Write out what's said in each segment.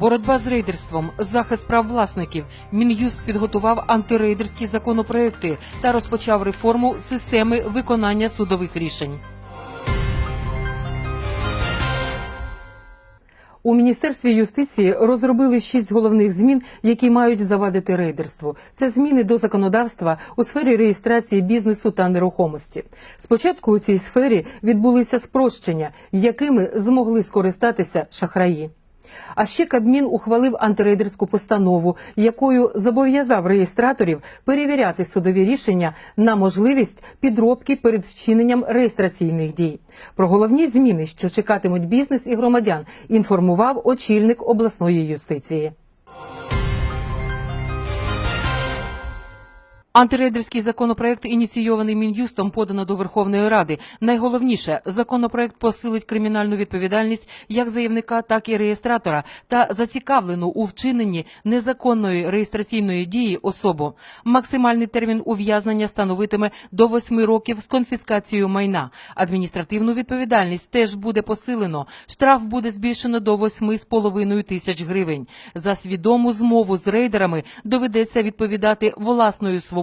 Боротьба з рейдерством, захист прав власників. Мін'юст підготував антирейдерські законопроекти та розпочав реформу системи виконання судових рішень. У міністерстві юстиції розробили шість головних змін, які мають завадити рейдерству. Це зміни до законодавства у сфері реєстрації бізнесу та нерухомості. Спочатку у цій сфері відбулися спрощення, якими змогли скористатися шахраї. А ще Кабмін ухвалив антирейдерську постанову, якою зобов'язав реєстраторів перевіряти судові рішення на можливість підробки перед вчиненням реєстраційних дій. Про головні зміни, що чекатимуть бізнес і громадян, інформував очільник обласної юстиції. Антирейдерський законопроект, ініційований мін'юстом, подано до Верховної Ради. Найголовніше, законопроект посилить кримінальну відповідальність як заявника, так і реєстратора та зацікавлену у вчиненні незаконної реєстраційної дії особу. Максимальний термін ув'язнення становитиме до 8 років з конфіскацією майна. Адміністративну відповідальність теж буде посилено. Штраф буде збільшено до 8,5 тисяч гривень. За свідому змову з рейдерами доведеться відповідати власною свободою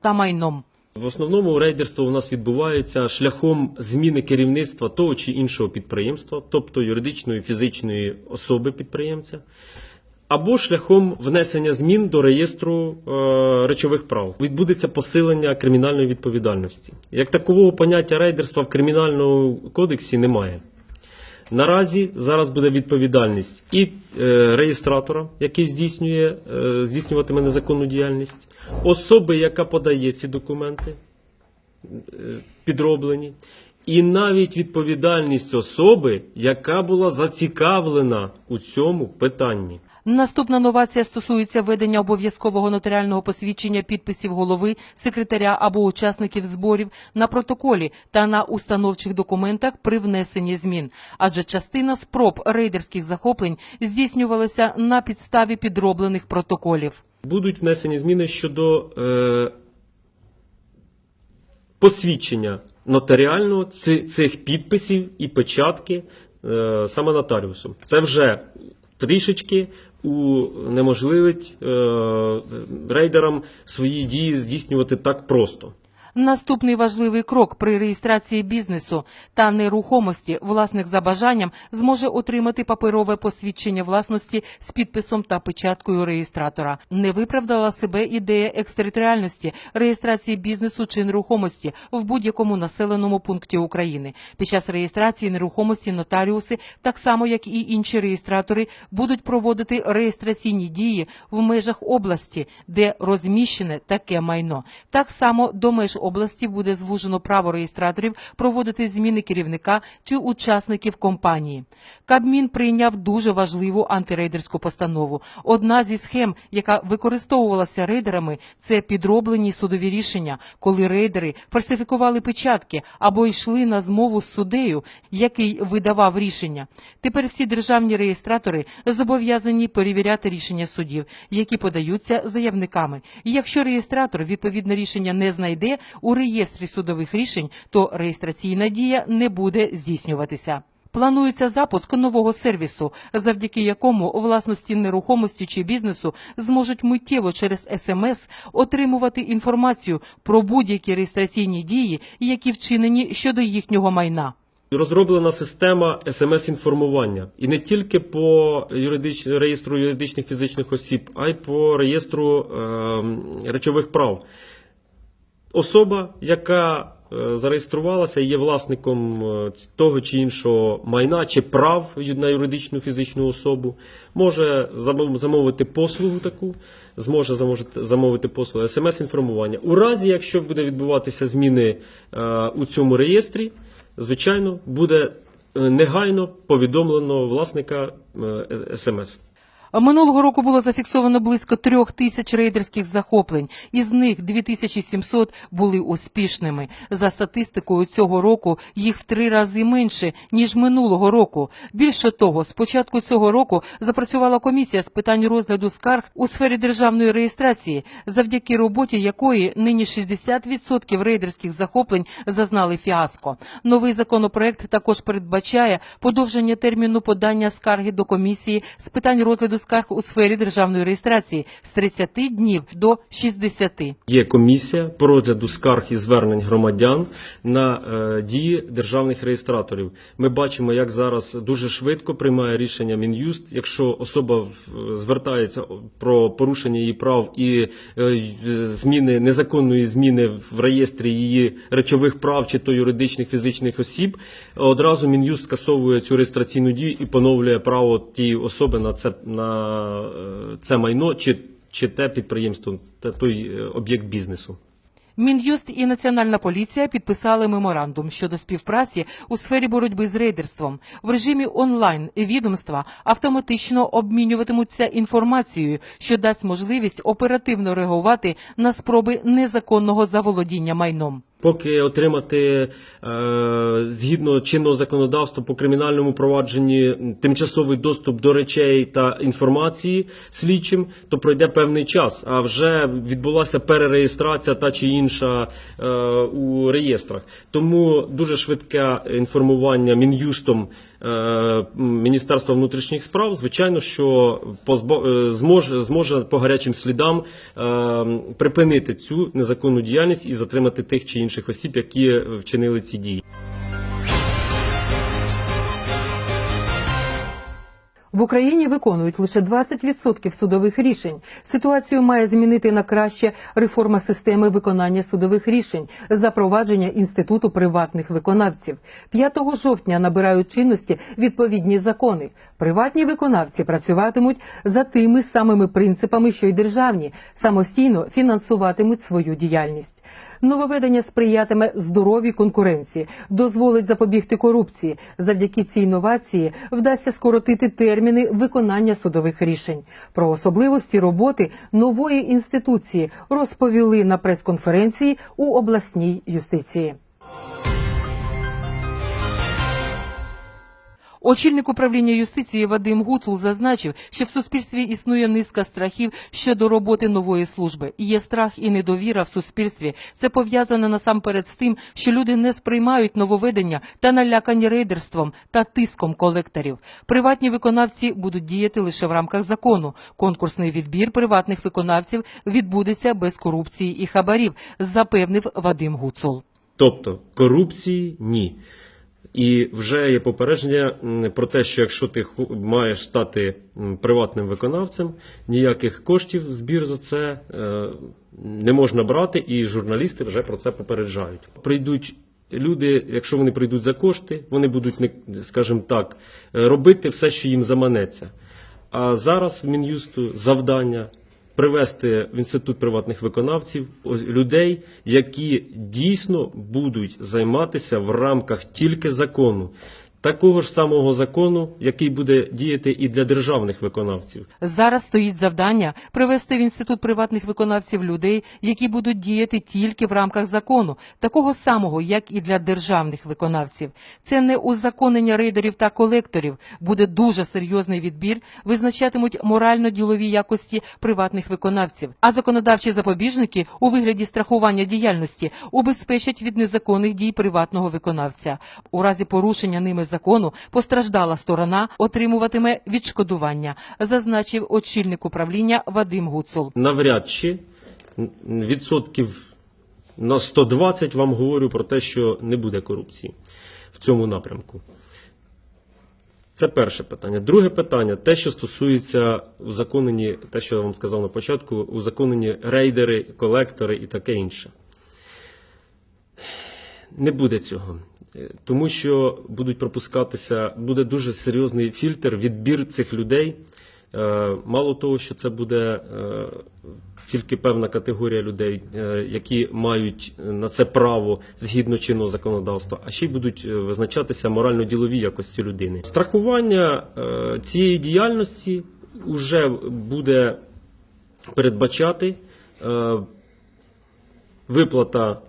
та майном. В основному рейдерство у нас відбувається шляхом зміни керівництва того чи іншого підприємства, тобто юридичної фізичної особи підприємця, або шляхом внесення змін до реєстру е, речових прав. Відбудеться посилення кримінальної відповідальності. Як такового поняття рейдерства в кримінальному кодексі немає. Наразі зараз буде відповідальність і е, реєстратора, який здійснює, е, здійснюватиме незаконну діяльність, особи, яка подає ці документи, е, підроблені, і навіть відповідальність особи, яка була зацікавлена у цьому питанні. Наступна новація стосується ведення обов'язкового нотаріального посвідчення підписів голови, секретаря або учасників зборів на протоколі та на установчих документах при внесенні змін. Адже частина спроб рейдерських захоплень здійснювалася на підставі підроблених протоколів. Будуть внесені зміни щодо е, посвідчення нотаріального цих підписів і печатки е, саме нотаріусом. Це вже трішечки унеможливить е, рейдерам свої дії здійснювати так просто. Наступний важливий крок при реєстрації бізнесу та нерухомості власник за бажанням зможе отримати паперове посвідчення власності з підписом та печаткою реєстратора. Не виправдала себе ідея екстериторіальності реєстрації бізнесу чи нерухомості в будь-якому населеному пункті України. Під час реєстрації нерухомості нотаріуси, так само як і інші реєстратори, будуть проводити реєстраційні дії в межах області, де розміщене таке майно. Так само до меж області буде звужено право реєстраторів проводити зміни керівника чи учасників компанії. Кабмін прийняв дуже важливу антирейдерську постанову. Одна зі схем, яка використовувалася рейдерами, це підроблені судові рішення, коли рейдери фальсифікували печатки або йшли на змову з суддею, який видавав рішення. Тепер всі державні реєстратори зобов'язані перевіряти рішення судів, які подаються заявниками. І якщо реєстратор відповідне рішення не знайде у реєстрі судових рішень, то реєстраційна дія не буде здійснюватися. Планується запуск нового сервісу, завдяки якому власності нерухомості чи бізнесу зможуть миттєво через СМС отримувати інформацію про будь-які реєстраційні дії, які вчинені щодо їхнього майна. Розроблена система смс-інформування і не тільки по юридич... реєстру юридичних фізичних осіб, а й по реєстру е... речових прав. Особа, яка е, зареєструвалася і є власником е, того чи іншого майна чи прав на юридичну фізичну особу, може замов- замовити послугу таку, зможе замовити послугу смс-інформування. У разі, якщо буде відбуватися зміни е, у цьому реєстрі, звичайно, буде негайно повідомлено власника смс. Минулого року було зафіксовано близько трьох тисяч рейдерських захоплень. Із них 2700 були успішними. За статистикою цього року їх в три рази менше ніж минулого року. Більше того, з початку цього року запрацювала комісія з питань розгляду скарг у сфері державної реєстрації, завдяки роботі якої нині 60% рейдерських захоплень зазнали фіаско. Новий законопроект також передбачає подовження терміну подання скарги до комісії з питань розгляду скарг у сфері державної реєстрації з 30 днів до 60. Є комісія по розгляду скарг і звернень громадян на е, дії державних реєстраторів. Ми бачимо, як зараз дуже швидко приймає рішення Мін'юст. Якщо особа звертається про порушення її прав і е, зміни незаконної зміни в реєстрі її речових прав чи то юридичних фізичних осіб, одразу Мін'юст скасовує цю реєстраційну дію і поновлює право тієї особи на це на це майно чи, чи те підприємство, та той е, об'єкт бізнесу. Мін'юст і Національна поліція підписали меморандум щодо співпраці у сфері боротьби з рейдерством. В режимі онлайн відомства автоматично обмінюватимуться інформацією, що дасть можливість оперативно реагувати на спроби незаконного заволодіння майном. Поки отримати е, згідно чинного законодавства по кримінальному провадженні тимчасовий доступ до речей та інформації слідчим, то пройде певний час. А вже відбулася перереєстрація та чи інша е, у реєстрах. Тому дуже швидке інформування мін'юстом Міністерства внутрішніх справ, звичайно, що е, зможе, зможе по гарячим слідам е, припинити цю незаконну діяльність і затримати тих чи інших осіб, які вчинили ці дії. В Україні виконують лише 20% судових рішень. Ситуацію має змінити на краще реформа системи виконання судових рішень, запровадження інституту приватних виконавців. 5 жовтня набирають чинності відповідні закони. Приватні виконавці працюватимуть за тими самими принципами, що й державні, самостійно фінансуватимуть свою діяльність. Нововведення сприятиме здоровій конкуренції, дозволить запобігти корупції. Завдяки цій інновації вдасться скоротити терміни виконання судових рішень. Про особливості роботи нової інституції розповіли на прес-конференції у обласній юстиції. Очільник управління юстиції Вадим Гуцул зазначив, що в суспільстві існує низка страхів щодо роботи нової служби. Є страх і недовіра в суспільстві. Це пов'язане насамперед з тим, що люди не сприймають нововведення та налякані рейдерством та тиском колекторів. Приватні виконавці будуть діяти лише в рамках закону. Конкурсний відбір приватних виконавців відбудеться без корупції і хабарів, запевнив Вадим Гуцул. Тобто корупції ні. І вже є попередження про те, що якщо ти маєш стати приватним виконавцем, ніяких коштів збір за це е, не можна брати, і журналісти вже про це попереджають. Прийдуть люди, якщо вони прийдуть за кошти, вони будуть, не- скажімо так, е, робити все, що їм заманеться. А зараз в Мін'юсту завдання привести в інститут приватних виконавців людей, які дійсно будуть займатися в рамках тільки закону. Такого ж самого закону, який буде діяти і для державних виконавців. Зараз стоїть завдання привести в інститут приватних виконавців людей, які будуть діяти тільки в рамках закону, такого самого, як і для державних виконавців. Це не узаконення рейдерів та колекторів. Буде дуже серйозний відбір, визначатимуть морально-ділові якості приватних виконавців. А законодавчі запобіжники у вигляді страхування діяльності убезпечать від незаконних дій приватного виконавця. У разі порушення ними закону постраждала сторона отримуватиме відшкодування, зазначив очільник управління Вадим Гуцул. Навряд чи відсотків на 120 вам говорю про те, що не буде корупції в цьому напрямку. Це перше питання. Друге питання, те, що стосується узаконені, те, що я вам сказав на початку, узаконені рейдери, колектори і таке інше. Не буде цього. Тому що будуть пропускатися, буде дуже серйозний фільтр, відбір цих людей. Е, Мало того, що це буде е, тільки певна категорія людей, е, які мають на це право згідно чинного законодавства, а ще й будуть визначатися морально-ділові якості людини. Страхування цієї діяльності вже буде передбачати виплата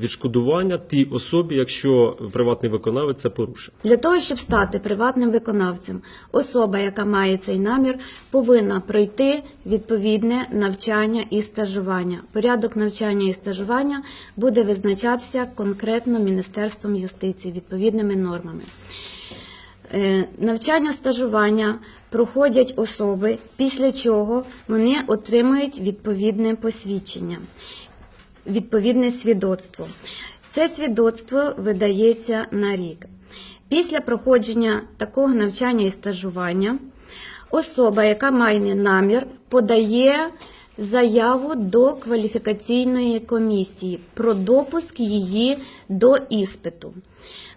відшкодування тій особі, якщо приватний виконавець це порушив. Для того, щоб стати приватним виконавцем, особа, яка має цей намір, повинна пройти відповідне навчання і стажування. Порядок навчання і стажування буде визначатися конкретно Міністерством юстиції відповідними нормами. Е, Навчання стажування проходять особи, після чого вони отримують відповідне посвідчення, відповідне свідоцтво. Це свідоцтво видається на рік. Після проходження такого навчання і стажування особа, яка має намір, подає заяву до кваліфікаційної комісії про допуск її до іспиту.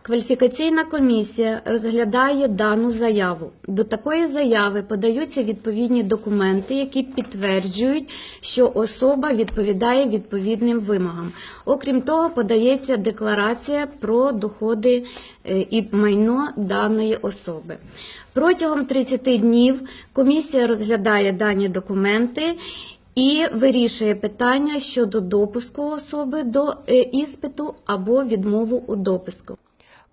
Кваліфікаційна комісія розглядає дану заяву. До такої заяви подаються відповідні документи, які підтверджують, що особа відповідає відповідним вимогам. Окрім того, подається декларація про доходи е, і майно даної особи. Протягом 30 днів комісія розглядає дані документи і вирішує питання щодо допуску особи до е, іспиту або відмову у допуску.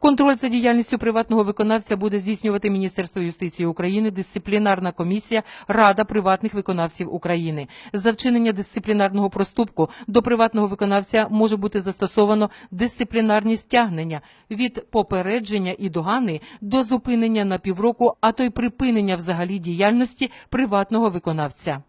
Контроль за діяльністю приватного виконавця буде здійснювати Міністерство юстиції України, дисциплінарна комісія, Рада приватних виконавців України. За вчинення дисциплінарного проступку до приватного виконавця може бути застосовано дисциплінарні стягнення від попередження і догани до зупинення на півроку, а то й припинення взагалі діяльності приватного виконавця.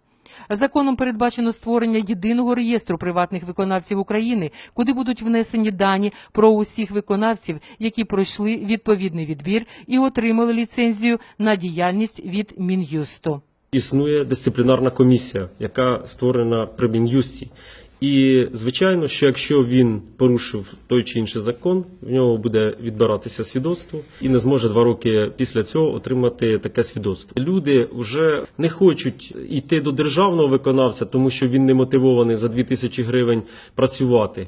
Законом передбачено створення єдиного реєстру приватних виконавців України, куди будуть внесені дані про усіх виконавців, які пройшли відповідний відбір і отримали ліцензію на діяльність від Мін'юсту. Існує дисциплінарна комісія, яка створена при Мін'юсті. І звичайно, що якщо він порушив той чи інший закон, в нього буде відбиратися свідоцтво і не зможе два роки після цього отримати таке свідоцтво. Люди вже не хочуть йти до державного виконавця, тому що він не мотивований за 2000 гривень працювати.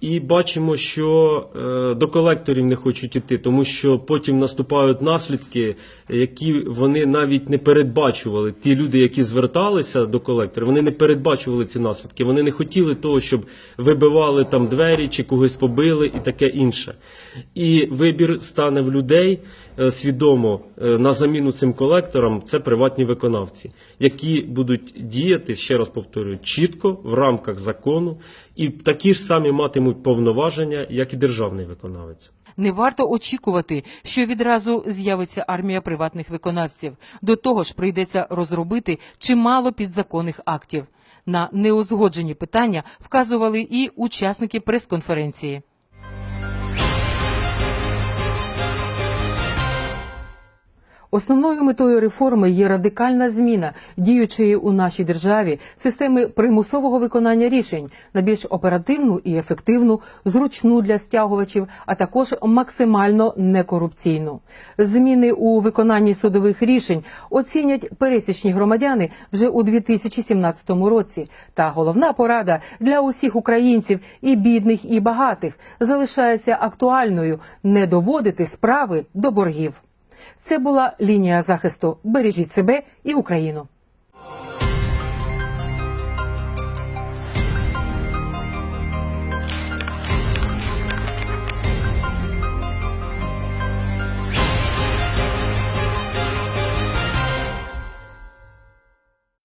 І бачимо, що е, до колекторів не хочуть іти, тому що потім наступають наслідки, які вони навіть не передбачували. Ті люди, які зверталися до колекторів, вони не передбачували ці наслідки. Вони не хотіли того, щоб вибивали там двері чи когось побили і таке інше. І вибір стане в людей свідомо е, на заміну цим колекторам. Це приватні виконавці, які будуть діяти, ще раз повторюю, чітко в рамках закону, і такі ж самі матимуть повноваження, як і державний виконавець. Не варто очікувати, що відразу з'явиться армія приватних виконавців. До того ж, прийдеться розробити чимало підзаконних актів. На неузгоджені питання вказували і учасники прес-конференції. Основною метою реформи є радикальна зміна діючої у нашій державі системи примусового виконання рішень на більш оперативну і ефективну, зручну для стягувачів, а також максимально некорупційну. Зміни у виконанні судових рішень оцінять пересічні громадяни вже у 2017 році. Та головна порада для усіх українців, і бідних, і багатих, залишається актуальною не доводити справи до боргів. Це була лінія захисту. Бережіть себе і Україну.